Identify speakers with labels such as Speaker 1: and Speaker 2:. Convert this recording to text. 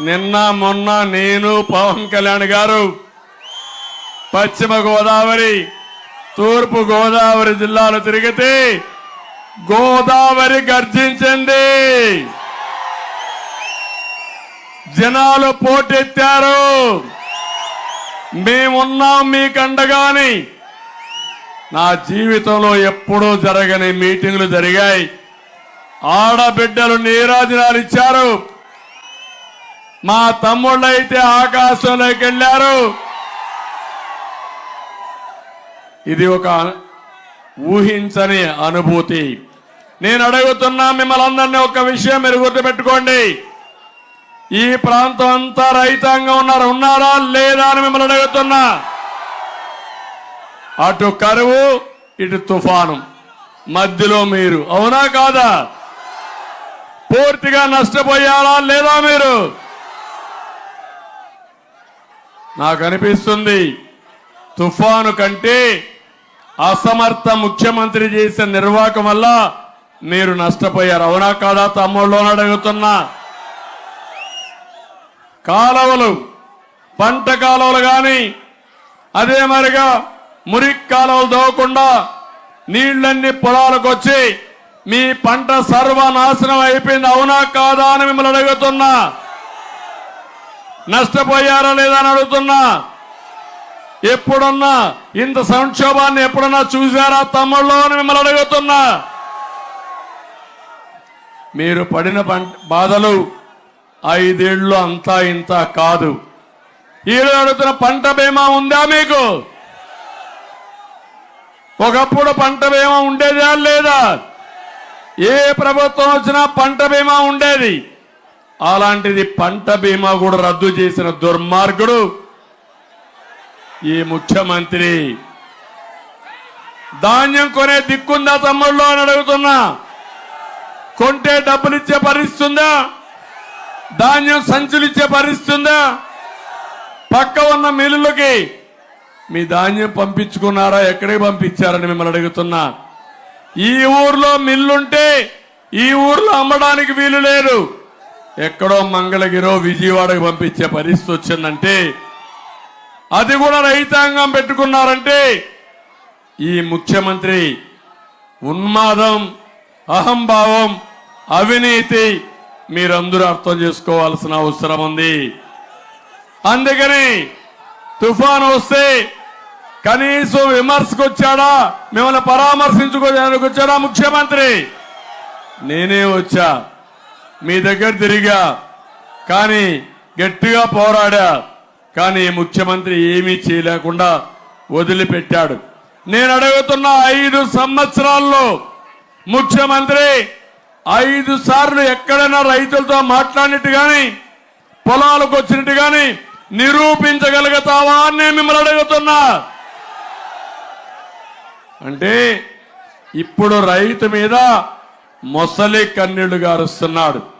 Speaker 1: నిన్న మొన్న నేను పవన్ కళ్యాణ్ గారు పశ్చిమ గోదావరి తూర్పు గోదావరి జిల్లాలు తిరిగితే గోదావరి గర్జించండి జనాలు పోటెత్తారు. మేమున్నాం మీకండగాని నా జీవితంలో ఎప్పుడూ జరగని మీటింగ్లు జరిగాయి. ఆడబిడ్డలు నీరాజనాలు ఇచ్చారు. మా తమ్ముళ్ళు అయితే ఆకాశంలోకి వెళ్ళారు ఇది ఒక ఊహించని అనుభూతి. నేను అడుగుతున్నా మిమ్మల్ని అందరినీ ఒక విషయం మీరు గుర్తుపెట్టుకోండి. ఈ ప్రాంతం అంతా రైతాంగం ఉన్నారు. ఉన్నారా లేదా అని మిమ్మల్ని అడుగుతున్నా. అటు కరువు ఇటు తుఫాను. మధ్యలో మీరు. అవునా కాదా? పూర్తిగా నష్టపోయారా లేదా మీరు? నాకు అనిపిస్తుంది తుఫాను కంటే అసమర్థ ముఖ్యమంత్రి చేసిన నిర్వాహకం వల్ల మీరు నష్టపోయారు. అవునా కాదా తమ్ముళ్ళు అడుగుతున్నా. కాలువలు పంట కాలువలు కానీ అదే మరిగా మురికి కాలువలు దోవకుండా నీళ్ళన్నీ పొలాలకు వచ్చి మీ పంట సర్వనాశనం అయిపోయింది. అవునా కాదా అని మిమ్మల్ని అడుగుతున్నా. నష్టపోయారా లేదా అని అడుగుతున్నా. ఎప్పుడన్నా ఇంత సంక్షోభాన్ని ఎప్పుడన్నా చూశారా తమ్ముళ్ళు అని మిమ్మల్ని అడుగుతున్నా. మీరు పడిన పంట బాధలు ఐదేళ్ళు అంతా ఇంత కాదు. ఈరోజు అడుగుతున్న పంట బీమా ఉందా మీకు? ఒకప్పుడు పంట బీమా ఉండేదా లేదా? ఏ ప్రభుత్వం వచ్చినా పంట బీమా ఉండేది? అలాంటిది పంట బీమా కూడా రద్దు చేసిన దుర్మార్గుడు ఈ ముఖ్యమంత్రి. ధాన్యం కొనే దిక్కుందా తమ్ముళ్ళు అని అడుగుతున్నా. కొంటే డబ్బులు ఇచ్చే పరిస్థితుందా? ధాన్యం సంచులు ఇచ్చే పరిస్థితుందా? పక్క ఉన్న మిల్లులకి మీ ధాన్యం పంపించుకున్నారా? ఎక్కడికి పంపించారని మిమ్మల్ని అడుగుతున్నా. ఈ ఊర్లో మిల్లుంటే ఈ ఊర్లో అమ్మడానికి వీలు లేదు. ఎక్కడో మంగళగిరో విజయవాడకు పంపించే పరిస్థితి వచ్చిందంటే అది కూడా రైతాంగం పెట్టుకున్నారంటే ఈ ముఖ్యమంత్రి ఉన్మాదం అహంభావం అవినీతి మీరందరూ అర్థం చేసుకోవాల్సిన అవసరం ఉంది. అందుకని తుఫాను వస్తే కనీసం విమర్శకు వచ్చాడా మిమ్మల్ని పరామర్శించుకోవడానికి వచ్చాడా ముఖ్యమంత్రి? నేనే వచ్చా. మీ దగ్గర తిరిగా. కానీ గట్టిగా పోరాడా. కానీ ముఖ్యమంత్రి ఏమీ చేయలేకుండా వదిలిపెట్టాడు. నేను అడుగుతున్న ఐదు సంవత్సరాల్లో ముఖ్యమంత్రి ఐదు సార్లు ఎక్కడైనా రైతులతో మాట్లాడినట్టు కానీ పొలాలకు వచ్చినట్టు కానీ నిరూపించగలుగుతావా అని నేను మిమ్మల్ని అడుగుతున్నా. అంటే ఇప్పుడు రైతు మీద మొసలి కన్నీళ్ళు గారుస్తున్నాడు.